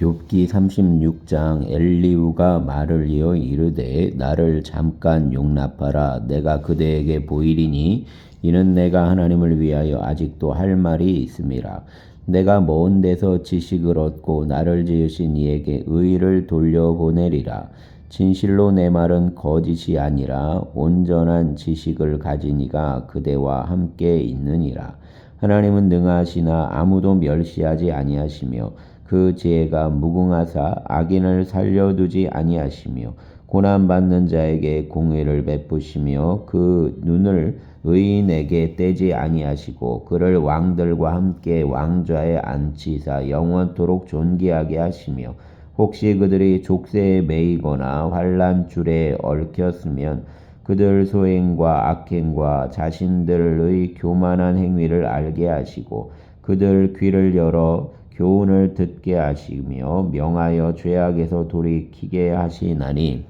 욥기 36장 엘리우가 말을 이어 이르되 나를 잠깐 용납하라. 내가 그대에게 보이리니 이는 내가 하나님을 위하여 아직도 할 말이 있음이라. 내가 먼 데서 지식을 얻고 나를 지으신 이에게 의를 돌려보내리라. 진실로 내 말은 거짓이 아니라 온전한 지식을 가진 이가 그대와 함께 있느니라. 하나님은 능하시나 아무도 멸시하지 아니하시며 그 지혜가 무궁하사 악인을 살려두지 아니하시며 고난 받는 자에게 공의를 베푸시며 그 눈을 의인에게 떼지 아니하시고 그를 왕들과 함께 왕좌에 앉히사 영원토록 존귀하게 하시며 혹시 그들이 족쇄에 매이거나 환란 줄에 얽혔으면 그들 소행과 악행과 자신들의 교만한 행위를 알게 하시고 그들 귀를 열어 교훈을 듣게 하시며 명하여 죄악에서 돌이키게 하시나니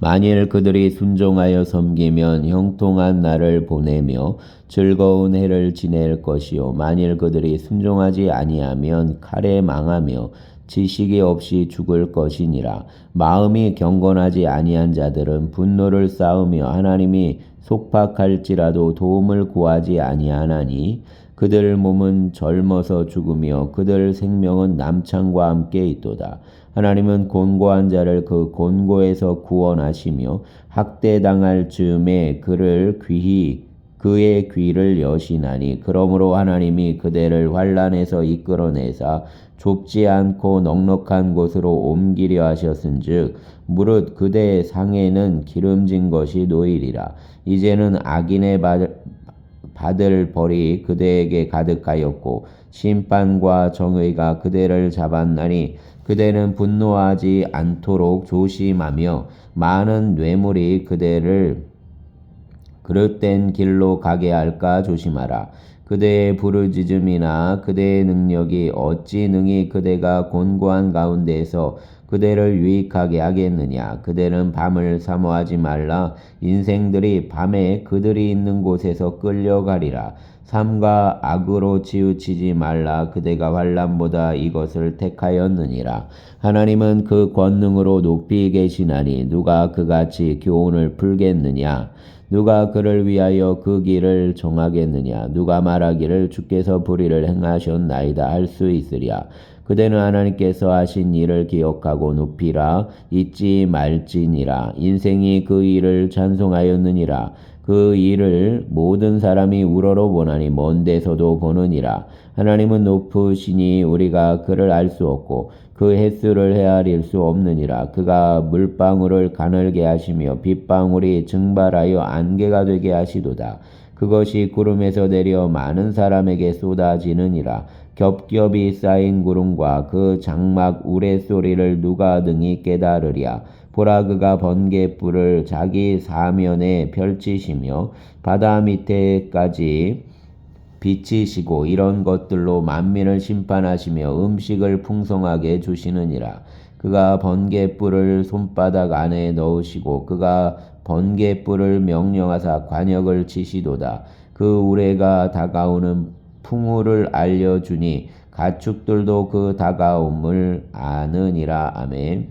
만일 그들이 순종하여 섬기면 형통한 날을 보내며 즐거운 해를 지낼 것이요 만일 그들이 순종하지 아니하면 칼에 망하며 지식이 없이 죽을 것이니라. 마음이 경건하지 아니한 자들은 분노를 쌓으며 하나님이 속박할지라도 도움을 구하지 아니하나니 그들 몸은 젊어서 죽으며 그들 생명은 남창과 함께 있도다. 하나님은 곤고한 자를 그 곤고에서 구원하시며 학대당할 즈음에 그를 귀히 그의 귀를 여시나니 그러므로 하나님이 그대를 환란에서 이끌어내사 좁지 않고 넉넉한 곳으로 옮기려 하셨은즉 무릇 그대의 상에는 기름진 것이 놓이리라 이제는 악인의 받을 벌이 그대에게 가득하였고 심판과 정의가 그대를 잡았나니 그대는 분노하지 않도록 조심하며 많은 뇌물이 그대를 그릇된 길로 가게 할까 조심하라. 그대의 부르짖음이나 그대의 능력이 어찌 능히 그대가 곤고한 가운데에서 그대를 유익하게 하겠느냐. 그대는 밤을 사모하지 말라. 인생들이 밤에 그들이 있는 곳에서 끌려가리라. 삶과 악으로 치우치지 말라. 그대가 환란보다 이것을 택하였느니라. 하나님은 그 권능으로 높이 계시나니 누가 그같이 교훈을 풀겠느냐. 누가 그를 위하여 그 길을 정하겠느냐? 누가 말하기를 주께서 불의를 행하셨나이다 할 수 있으랴. 그대는 하나님께서 하신 일을 기억하고 높이라 잊지 말지니라. 인생이 그 일을 찬송하였느니라. 그 일을 모든 사람이 우러러 보나니 먼 데서도 보느니라. 하나님은 높으시니 우리가 그를 알 수 없고 그 횟수를 헤아릴 수 없느니라. 그가 물방울을 가늘게 하시며 빗방울이 증발하여 안개가 되게 하시도다. 그것이 구름에서 내려 많은 사람에게 쏟아지느니라. 겹겹이 쌓인 구름과 그 장막 우레소리를 누가 등이 깨달으랴. 보라 그가 번개불을 자기 사면에 펼치시며 바다 밑에까지 비치시고 이런 것들로 만민을 심판하시며 음식을 풍성하게 주시느니라. 그가 번개불을 손바닥 안에 넣으시고 그가 번개불을 명령하사 관역을 치시도다. 그 우레가 다가오는 풍우를 알려주니 가축들도 그 다가옴을 아느니라. 아멘.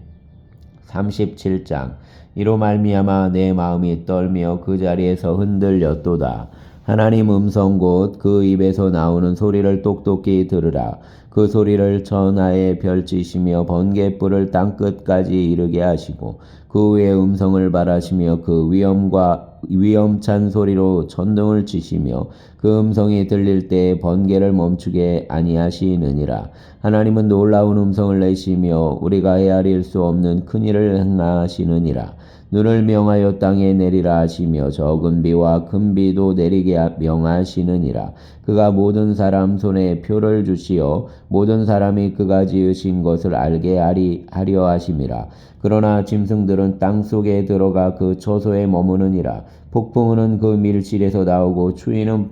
37장 이로 말미암아 내 마음이 떨며 그 자리에서 흔들렸도다. 하나님 음성 곧 그 입에서 나오는 소리를 똑똑히 들으라. 그 소리를 천하에 펼치시며 번개불을 땅끝까지 이르게 하시고 그 위에 음성을 바라시며 그 위엄과 위엄찬 소리로 천둥을 치시며 그 음성이 들릴 때 번개를 멈추게 아니하시느니라. 하나님은 놀라운 음성을 내시며 우리가 헤아릴 수 없는 큰 일을 행하시느니라. 눈을 명하여 땅에 내리라 하시며 적은 비와 큰 비도 내리게 명하시느니라. 그가 모든 사람 손에 표를 주시어 모든 사람이 그가 지으신 것을 알게 하리, 하려 하심이라. 그러나 짐승들은 땅 속에 들어가 그 처소에 머무느니라. 폭풍은 그 밀실에서 나오고 추위는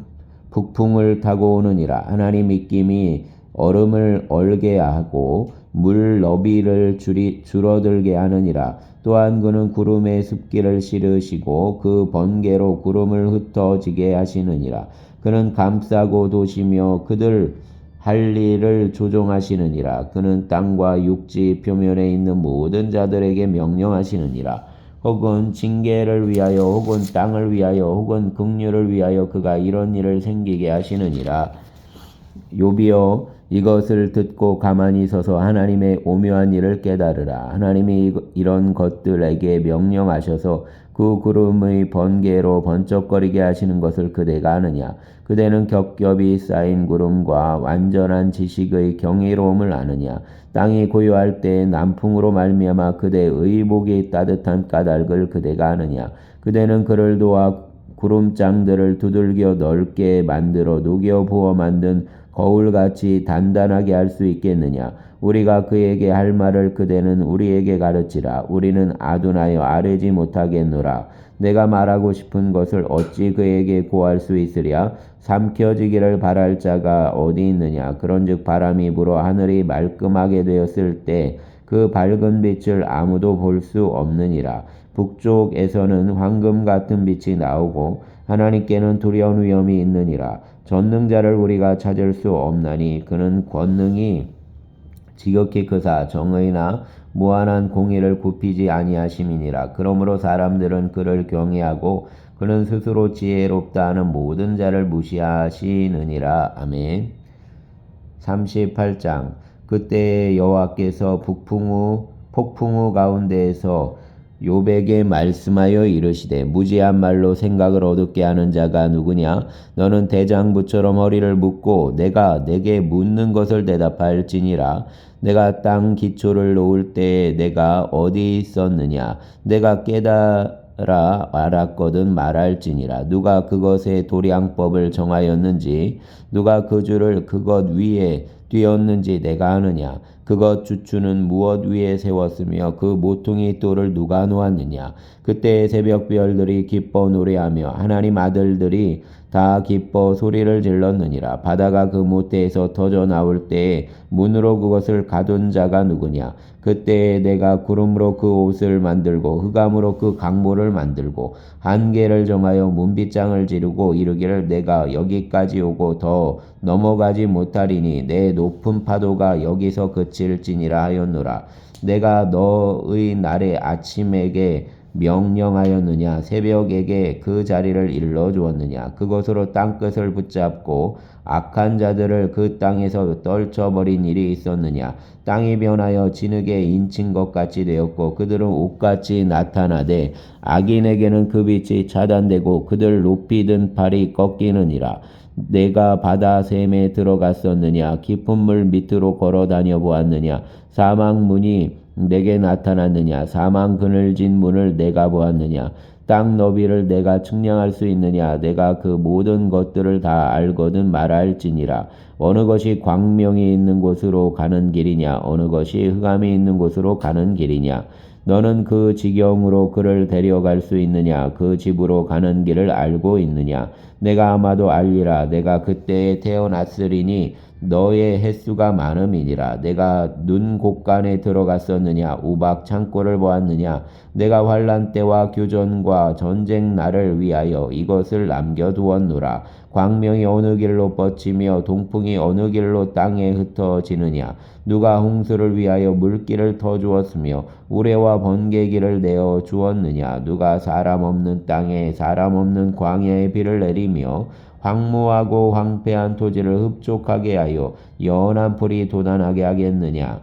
북풍을 타고 오느니라. 하나님 입김이 얼음을 얼게 하고 물 너비를 줄이, 줄어들게 하느니라. 또한 그는 구름에 습기를 실으시고 그 번개로 구름을 흩어지게 하시느니라. 그는 감싸고 도시며 그들 할 일을 조종하시느니라. 그는 땅과 육지 표면에 있는 모든 자들에게 명령하시느니라. 혹은 징계를 위하여 혹은 땅을 위하여 혹은 긍휼을 위하여 그가 이런 일을 생기게 하시느니라. 요비여 이것을 듣고 가만히 서서 하나님의 오묘한 일을 깨달으라. 하나님이 이- 이런 것들에게 명령하셔서 그 구름의 번개로 번쩍거리게 하시는 것을 그대가 아느냐? 그대는 겹겹이 쌓인 구름과 완전한 지식의 경이로움을 아느냐? 땅이 고요할 때 남풍으로 말미암아 그대의 의복이 따뜻한 까닭을 그대가 아느냐? 그대는 그를 도와 구름장들을 두들겨 넓게 만들어 녹여 부어 만든 거울같이 단단하게 할 수 있겠느냐? 우리가 그에게 할 말을 그대는 우리에게 가르치라. 우리는 아둔하여 아뢰지 못하겠노라. 내가 말하고 싶은 것을 어찌 그에게 고할 수 있으랴? 삼켜지기를 바랄 자가 어디 있느냐? 그런즉 바람이 불어 하늘이 말끔하게 되었을 때 그 밝은 빛을 아무도 볼 수 없느니라. 북쪽에서는 황금 같은 빛이 나오고 하나님께는 두려운 위험이 있느니라. 전능자를 우리가 찾을 수 없나니 그는 권능이 지극히 크사 정의나 무한한 공의를 굽히지 아니하심이니라. 그러므로 사람들은 그를 경외하고 그는 스스로 지혜롭다 하는 모든 자를 무시하시느니라. 아멘. 38장 그때 여호와께서 북풍우 폭풍우 가운데에서 요백에 말씀하여 이르시되 무지한 말로 생각을 어둡게 하는 자가 누구냐? 너는 대장부처럼 허리를 묶고 내가 내게 묻는 것을 대답할지니라. 내가 땅 기초를 놓을 때에 내가 어디 있었느냐? 내가 깨달아 알았거든 말할지니라. 누가 그것의 도량법을 정하였는지 누가 그 줄을 그것 위에 띄었는지 내가 아느냐 그것 주추는 무엇 위에 세웠으며 그 모퉁이 돌을 누가 놓았느냐? 그때 새벽 별들이 기뻐 노래하며 하나님 아들들이 다 기뻐 소리를 질렀느니라. 바다가 그 모태에서 터져 나올 때에 문으로 그것을 가둔 자가 누구냐? 그때에 내가 구름으로 그 옷을 만들고 흑암으로 그 강모를 만들고 한계를 정하여 문빗장을 지르고 이르기를 내가 여기까지 오고 더 넘어가지 못하리니 내 높은 파도가 여기서 그 칠지니라 하였노라. 내가 너의 날에 아침에게 명령하였느냐 새벽에게 그 자리를 일러 주었느냐 그것으로 땅끝을 붙잡고 악한 자들을 그 땅에서 떨쳐버린 일이 있었느냐. 땅이 변하여 진흙에 인친 것 같이 되었고 그들은 옷같이 나타나되 악인에게는 그 빛이 차단되고 그들 높이 든 발이 꺾이느니라. 내가 바다 샘에 들어갔었느냐 깊은 물 밑으로 걸어 다녀 보았느냐. 사망 문이 내게 나타났느냐? 사망 그늘진 문을 내가 보았느냐? 땅 너비를 내가 측량할 수 있느냐? 내가 그 모든 것들을 다 알거든 말할지니라. 어느 것이 광명이 있는 곳으로 가는 길이냐? 어느 것이 흑암이 있는 곳으로 가는 길이냐 너는 그 지경으로 그를 데려갈 수 있느냐? 그 집으로 가는 길을 알고 있느냐? 내가 아마도 알리라. 내가 그때에 태어났으리니 너의 횟수가 많음이니라. 내가 눈 곳간에 들어갔었느냐? 우박 창고를 보았느냐? 내가 환란 때와 교전과 전쟁 날을 위하여 이것을 남겨두었노라 광명이 어느 길로 뻗치며 동풍이 어느 길로 땅에 흩어지느냐? 누가 홍수를 위하여 물길을 터 주었으며 우레와 번개기를 내어 주었느냐? 누가 사람 없는 땅에 사람 없는 광야에 비를 내리며 황무하고 황폐한 토지를 흡족하게 하여 연한 풀이 돋아나게 하겠느냐?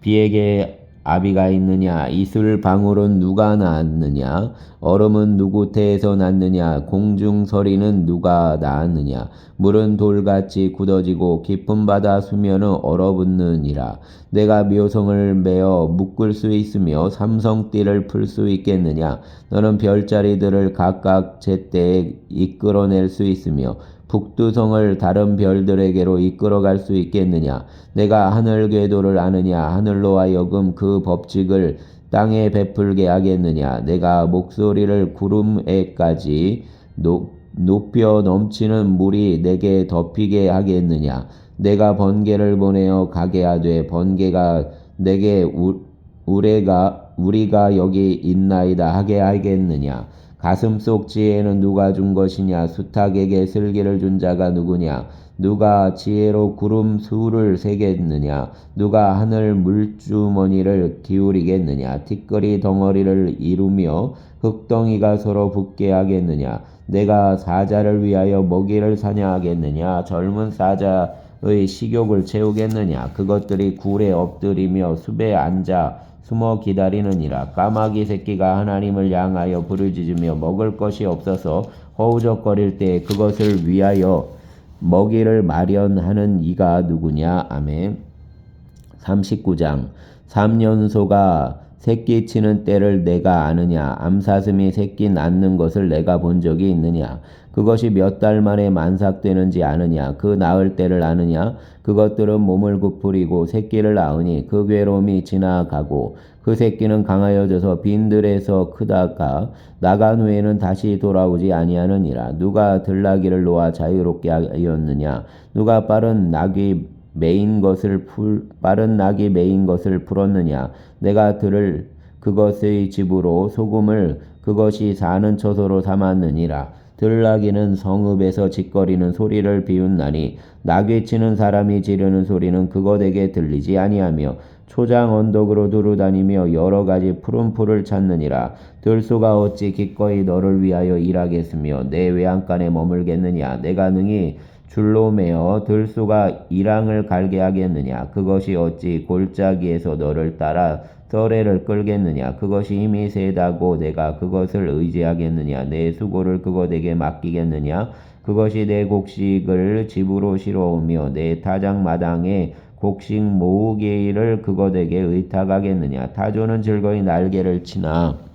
비에게 아비가 있느냐? 이슬 방울은 누가 낳았느냐? 얼음은 누구 태에서 났느냐? 공중 서리는 누가 낳았느냐? 물은 돌같이 굳어지고 깊은 바다 수면은 얼어붙느니라. 내가 묘성을 메어 묶을 수 있으며 삼성띠를 풀 수 있겠느냐? 너는 별자리들을 각각 제때에 이끌어낼 수 있으며 북두성을 다른 별들에게로 이끌어갈 수 있겠느냐? 내가 하늘 궤도를 아느냐? 하늘로 하여금 그 법칙을 땅에 베풀게 하겠느냐? 내가 목소리를 구름에까지 높, 높여 넘치는 물이 내게 덮이게 하겠느냐? 내가 번개를 보내어 가게 하되 번개가 내게 우, 우레가 우리가 여기 있나이다 하게 하겠느냐? 가슴 속 지혜는 누가 준 것이냐? 수탉에게 슬기를 준 자가 누구냐? 누가 지혜로 구름 수를 세겠느냐? 누가 하늘 물주머니를 기울이겠느냐? 티끌이 덩어리를 이루며 흙덩이가 서로 붙게 하겠느냐? 내가 사자를 위하여 먹이를 사냥하겠느냐? 젊은 사자의 식욕을 채우겠느냐? 그것들이 굴에 엎드리며 숲에 앉아 숨어 기다리느니라. 까마귀 새끼가 하나님을 향하여 부르짖으며 먹을 것이 없어서 허우적거릴 때 그것을 위하여 먹이를 마련하는 이가 누구냐? 아멘. 39장. 삼년소가 새끼 치는 때를 내가 아느냐? 암사슴이 새끼 낳는 것을 내가 본 적이 있느냐? 그것이 몇 달 만에 만삭되는지 아느냐? 그 낳을 때를 아느냐? 그것들은 몸을 구부리고 새끼를 낳으니 그 괴로움이 지나가고 그 새끼는 강하여져서 빈들에서 크다가 나간 후에는 다시 돌아오지 아니하느니라. 누가 들나귀를 놓아 자유롭게 하였느냐? 누가 빠른 나귀 메인 것을 풀 빠른 낙이 메인 것을 풀었느냐? 내가 들을 그것의 집으로 소금을 그것이 사는 처소로 삼았느니라. 들나귀는 성읍에서 짓거리는 소리를 비웃나니 나귀 치는 사람이 지르는 소리는 그것에게 들리지 아니하며 초장 언덕으로 두루다니며 여러 가지 푸른 풀을 찾느니라. 들소가 어찌 기꺼이 너를 위하여 일하겠으며 내 외양간에 머물겠느냐? 내가 능히 줄로 매어 들소가 이랑을 갈게 하겠느냐? 그것이 어찌 골짜기에서 너를 따라 썰애를 끌겠느냐? 그것이 힘이 세다고 내가 그것을 의지하겠느냐? 내 수고를 그것에게 맡기겠느냐? 그것이 내 곡식을 집으로 실어오며 내 타작마당에 곡식 모으기를 그것에게 의탁하겠느냐? 타조는 즐거이 날개를 치나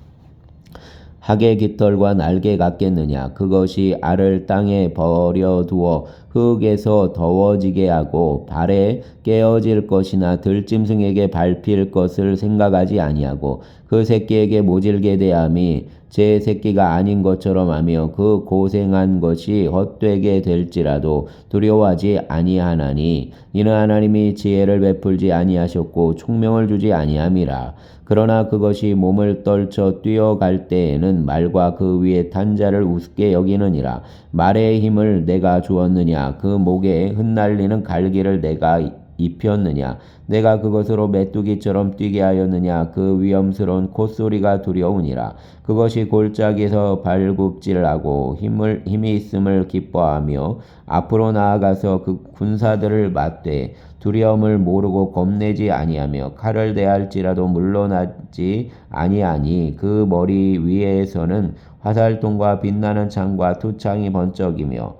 하계 깃털과 날개 같겠느냐? 그것이 알을 땅에 버려두어 흙에서 더워지게 하고 발에 깨어질 것이나 들짐승에게 밟힐 것을 생각하지 아니하고 그 새끼에게 모질게 대함이 제 새끼가 아닌 것처럼 하며 그 고생한 것이 헛되게 될지라도 두려워하지 아니하나니 이는 하나님이 지혜를 베풀지 아니하셨고 총명을 주지 아니함이라. 그러나 그것이 몸을 떨쳐 뛰어갈 때에는 말과 그 위에 탄 자를 우습게 여기느니라. 말의 힘을 내가 주었느냐? 그 목에 흩날리는 갈기를 내가 입혔느냐? 내가 그것으로 메뚜기처럼 뛰게 하였느냐? 그 위험스러운 콧소리가 두려우니라. 그것이 골짜기에서 발굽질하고 힘을 힘이 있음을 기뻐하며 앞으로 나아가서 그 군사들을 맞되 두려움을 모르고 겁내지 아니하며 칼을 대할지라도 물러나지 아니하니 그 머리 위에서는 화살통과 빛나는 창과 투창이 번쩍이며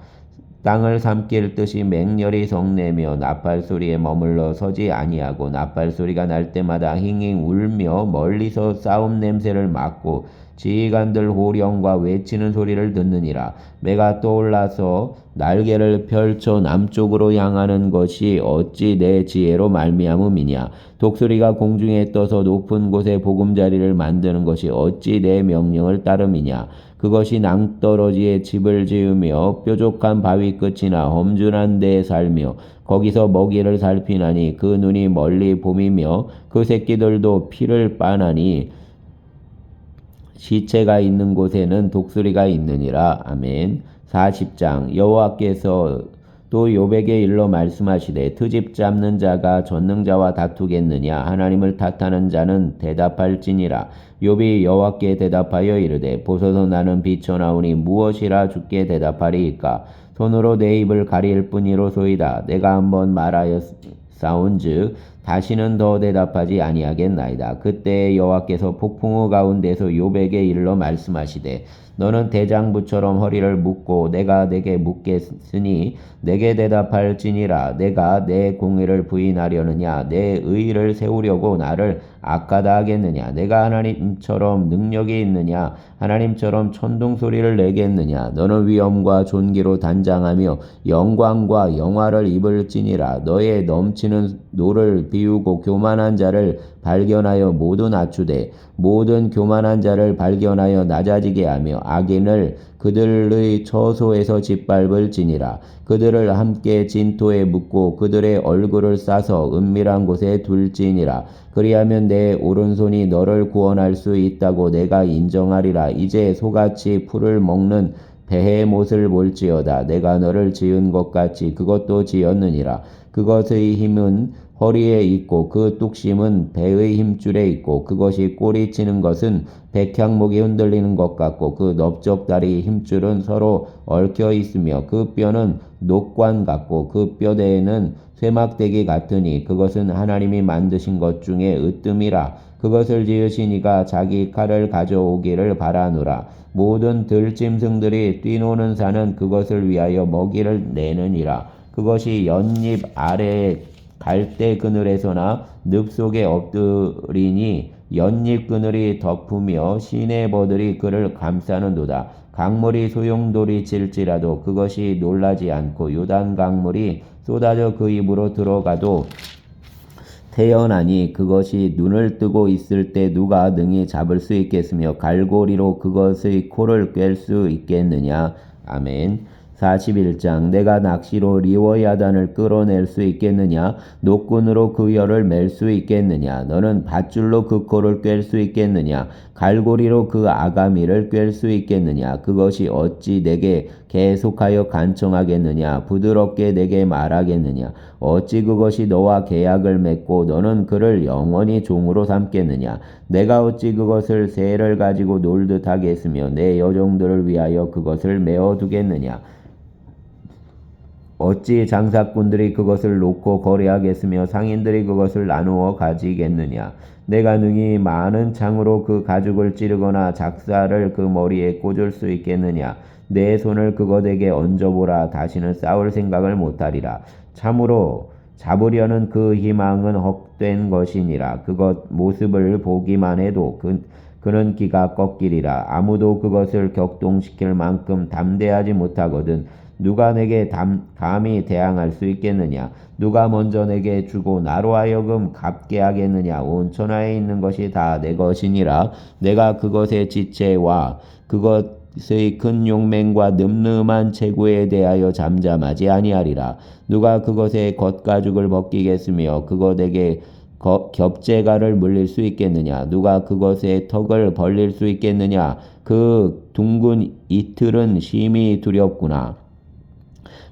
땅을 삼킬 듯이 맹렬히 성내며 나팔 소리에 머물러 서지 아니하고 나팔 소리가 날 때마다 힝힝 울며 멀리서 싸움 냄새를 맡고 지휘관들 호령과 외치는 소리를 듣느니라. 매가 떠올라서 날개를 펼쳐 남쪽으로 향하는 것이 어찌 내 지혜로 말미암음이냐. 독수리가 공중에 떠서 높은 곳에 보금자리를 만드는 것이 어찌 내 명령을 따름이냐 그것이 낭떠러지에 집을 지으며 뾰족한 바위 끝이나 험준한 데에 살며 거기서 먹이를 살피나니 그 눈이 멀리 봄이며 그 새끼들도 피를 빠나니 시체가 있는 곳에는 독수리가 있느니라. 아멘. 40장 여호와께서 또 요백에 일러 말씀하시되 트집 잡는 자가 전능자와 다투겠느냐? 하나님을 탓하는 자는 대답할지니라. 욥이 여호와께 대답하여 이르되 보소서 나는 비쳐나오니 무엇이라 주께 대답하리이까? 손으로 내 입을 가릴 뿐이로소이다. 내가 한번 말하여 싸운즉 다시는 더 대답하지 아니하겠나이다. 그때 여호와께서 폭풍우 가운데서 요백에 일러 말씀하시되 너는 대장부처럼 허리를 묶고 내가 내게 묻겠으니 내게 대답할지니라. 내가 내 공의를 부인하려느냐? 내 의를 세우려고 나를 악하다 하겠느냐? 내가 하나님처럼 능력이 있느냐? 하나님처럼 천둥 소리를 내겠느냐? 너는 위엄과 존귀로 단장하며 영광과 영화를 입을지니라. 너의 넘치는 노를 비우고 교만한 자를 발견하여 모두 낮추되 모든 교만한 자를 발견하여 낮아지게 하며 악인을 그들의 처소에서 짓밟을지니라. 그들을 함께 진토에 묻고 그들의 얼굴을 싸서 은밀한 곳에 둘지니라. 그리하면 내 오른손이 너를 구원할 수 있다고 내가 인정하리라. 이제 소같이 풀을 먹는 배의 못을 볼지어다. 내가 너를 지은 것 같이 그것도 지었느니라. 그것의 힘은 허리에 있고 그 뚝심은 배의 힘줄에 있고 그것이 꼬리치는 것은 백향목이 흔들리는 것 같고 그 넓적다리 힘줄은 서로 얽혀 있으며 그 뼈는 녹관 같고 그 뼈대에는 쇠막대기 같으니 그것은 하나님이 만드신 것 중에 으뜸이라. 그것을 지으신 이가 자기 칼을 가져오기를 바라노라. 모든 들짐승들이 뛰노는 산은 그것을 위하여 먹이를 내느니라. 그것이 연잎 아래에 갈대 그늘에서나 늪 속에 엎드리니 연잎 그늘이 덮으며 시내 버들이 그를 감싸는도다. 강물이 소용돌이 칠지라도 그것이 놀라지 않고 요단 강물이 쏟아져 그 입으로 들어가도 태어나니 그것이 눈을 뜨고 있을 때 누가 능히 잡을 수 있겠으며 갈고리로 그것의 코를 꿰 수 있겠느냐. 아멘. 41장 내가 낚시로 리워야단을 끌어낼 수 있겠느냐? 노끈으로 그 열을 맬 수 있겠느냐? 너는 밧줄로 그 코를 꿰 수 있겠느냐? 갈고리로 그 아가미를 꿰 수 있겠느냐? 그것이 어찌 내게 계속하여 간청하겠느냐? 부드럽게 내게 말하겠느냐? 어찌 그것이 너와 계약을 맺고 너는 그를 영원히 종으로 삼겠느냐? 내가 어찌 그것을 새를 가지고 놀듯 하겠으며 내 여종들을 위하여 그것을 메어 두겠느냐 어찌 장사꾼들이 그것을 놓고 거래하겠으며 상인들이 그것을 나누어 가지겠느냐? 내가 능히 많은 창으로 그 가죽을 찌르거나 작사를 그 머리에 꽂을 수 있겠느냐? 내 손을 그것에게 얹어보라. 다시는 싸울 생각을 못하리라. 참으로 잡으려는 그 희망은 헛된 것이니라. 그것 모습을 보기만 해도 그, 그는 기가 꺾이리라. 아무도 그것을 격동시킬 만큼 담대하지 못하거든 누가 내게 담, 감히 대항할 수 있겠느냐? 누가 먼저 내게 주고 나로 하여금 갚게 하겠느냐? 온 천하에 있는 것이 다 내 것이니라. 내가 그것의 지체와 그것의 큰 용맹과 늠름한 체구에 대하여 잠잠하지 아니하리라. 누가 그것의 겉가죽을 벗기겠으며 그것에게 겹재가를 물릴 수 있겠느냐? 누가 그것의 턱을 벌릴 수 있겠느냐? 그 둥근 이틀은 심히 두렵구나.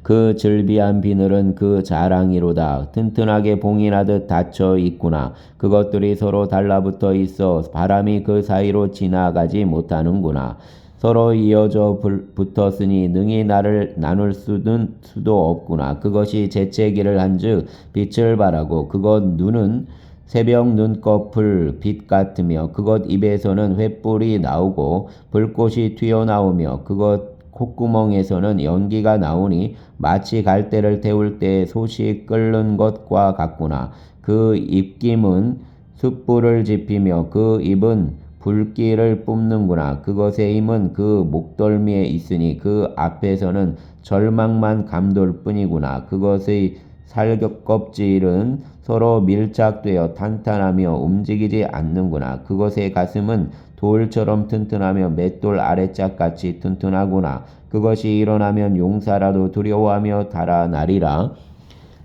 그 즐비한 비늘은 그 자랑이로다. 튼튼하게 봉인하듯 닫혀 있구나. 그것들이 서로 달라붙어 있어 바람이 그 사이로 지나가지 못하는구나. 서로 이어져 붙었으니 능히 나를 나눌 수는 수도 없구나. 그것이 재채기를 한즉 빛을 발하고 그것 눈은 새벽 눈꺼풀 빛 같으며 그것 입에서는 횃불이 나오고 불꽃이 튀어나오며 그것 콧구멍에서는 연기가 나오니 마치 갈대를 태울 때 솥이 끓는 것과 같구나. 그 입김은 숯불을 지피며 그 입은 불길을 뿜는구나. 그것의 힘은 그 목덜미에 있으니 그 앞에서는 절망만 감돌 뿐이구나. 그것의 살격 껍질은 서로 밀착되어 탄탄하며 움직이지 않는구나. 그것의 가슴은 돌처럼 튼튼하며 맷돌 아래짝같이 튼튼하구나. 그것이 일어나면 용사라도 두려워하며 달아나리라.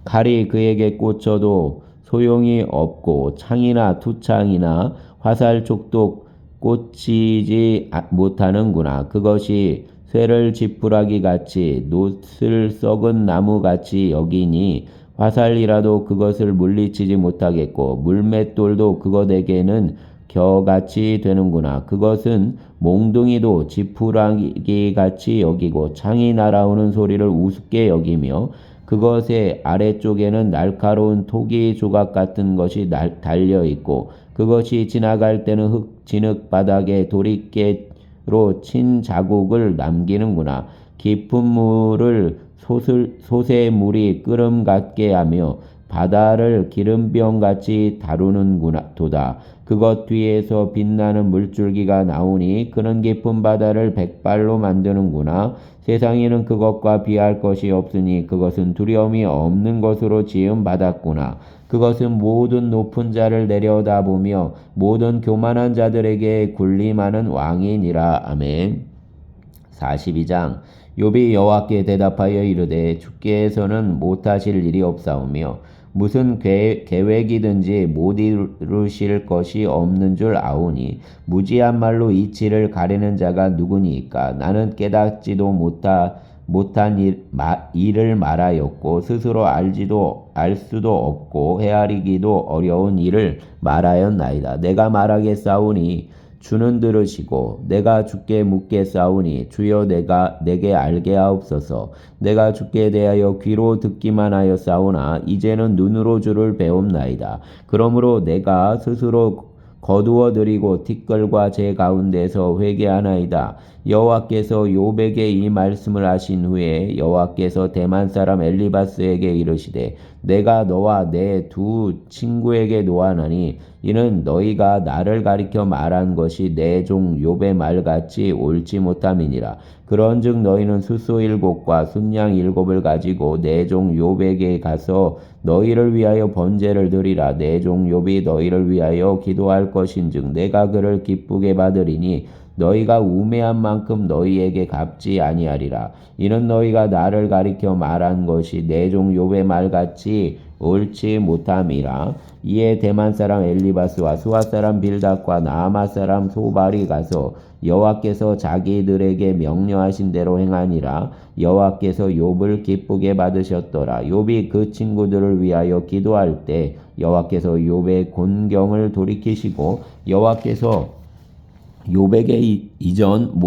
칼이 그에게 꽂혀도 소용이 없고 창이나 투창이나 화살 촉도 꽂히지 못하는구나. 그것이 쇠를 지푸라기 같이 노슬 썩은 나무 같이 여기니 화살이라도 그것을 물리치지 못하겠고 물맷돌도 그것에게는 겨같이 되는구나. 그것은 몽둥이도 지푸라기 같이 여기고 창이 날아오는 소리를 우습게 여기며 그것의 아래쪽에는 날카로운 토기 조각 같은 것이 날, 달려 있고 그것이 지나갈 때는 흙 진흙 바닥에 도리깨로 친 자국을 남기는구나. 깊은 물을 솟을, 솟의 물이 끓음 같게 하며 바다를 기름병같이 다루는구나 도다. 그것 뒤에서 빛나는 물줄기가 나오니 그는 깊은 바다를 백발로 만드는구나. 세상에는 그것과 비할 것이 없으니 그것은 두려움이 없는 것으로 지음 받았구나. 그것은 모든 높은 자를 내려다보며 모든 교만한 자들에게 군림하는 왕이니라. 아멘. 42장 욥이 여호와께 대답하여 이르되 주께서는 못하실 일이 없사오며 무슨 계, 계획이든지 못 이루실 것이 없는 줄 아오니 무지한 말로 이치를 가리는 자가 누구니까 나는 깨닫지도 못하 못한 일, 마, 일을 말하였고 스스로 알지도 알 수도 없고 헤아리기도 어려운 일을 말하였나이다. 내가 말하겠사오니 주는 들으시고 내가 주께 묻겠사오니 주여 내가 내게 알게 하옵소서. 내가 주께 대하여 귀로 듣기만 하였사오나 이제는 눈으로 주를 배움나이다. 그러므로 내가 스스로 거두어 드리고 티끌과 제 가운데서 회개하나이다. 여호와께서 요백에 이 말씀을 하신 후에 여호와께서 대만 사람 엘리바스에게 이르시되 내가 너와 내 두 친구에게 노하나니 이는 너희가 나를 가리켜 말한 것이 내종 욥의 말같이 옳지 못함이니라. 그런즉 너희는 숫소 일곱과 순양 일곱을 가지고 내종 욥에게 가서 너희를 위하여 번제를 드리라. 내종 욥이 너희를 위하여 기도할 것인즉 내가 그를 기쁘게 받으리니 너희가 우매한 만큼 너희에게 갚지 아니하리라. 이는 너희가 나를 가리켜 말한 것이 내 종 욥의 말같이 옳지 못함이라. 이에 대만 사람 엘리바스와 수아 사람 빌닷과 나아마 사람 소발이 가서 여호와께서 자기들에게 명령하신 대로 행하니라. 여호와께서 욥을 기쁘게 받으셨더라. 욥이 그 친구들을 위하여 기도할 때 여호와께서 욥의 곤경을 돌이키시고 여호와께서 요백의 이전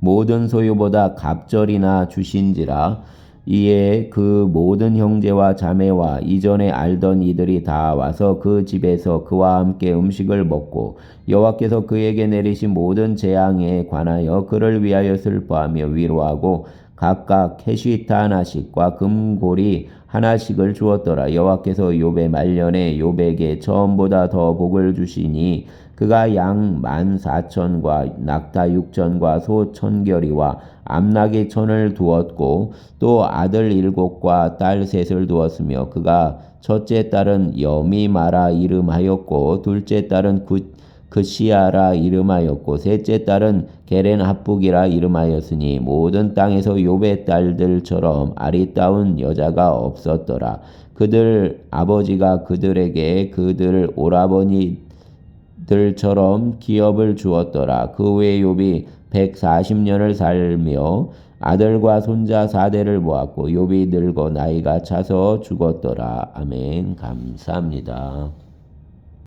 모든 소유보다 갑절이나 주신지라 이에 그 모든 형제와 자매와 이전에 알던 이들이 다 와서 그 집에서 그와 함께 음식을 먹고 여호와께서 그에게 내리신 모든 재앙에 관하여 그를 위하여 슬퍼하며 위로하고 각각 캐시타 하나씩과 금고리 하나씩을 주었더라. 여호와께서 욥의 말년에 욥에게 처음보다 더 복을 주시니 그가 양 만 사천과 낙타 육천과 소 천결이와 암나기 천을 두었고 또 아들 일곱과 딸 셋을 두었으며 그가 첫째 딸은 여미마라 이름하였고 둘째 딸은 구, 그시아라 이름하였고 셋째 딸은 게렌 합북이라 이름하였으니 모든 땅에서 욥의 딸들처럼 아리따운 여자가 없었더라. 그들 아버지가 그들에게 그들 오라버니 들처럼 기업을 주었더라. 그 후에 욥이 140년을 살며 아들과 손자 사대를 모았고 욥이 늙어 나이가 차서 죽었더라. 아멘. 감사합니다.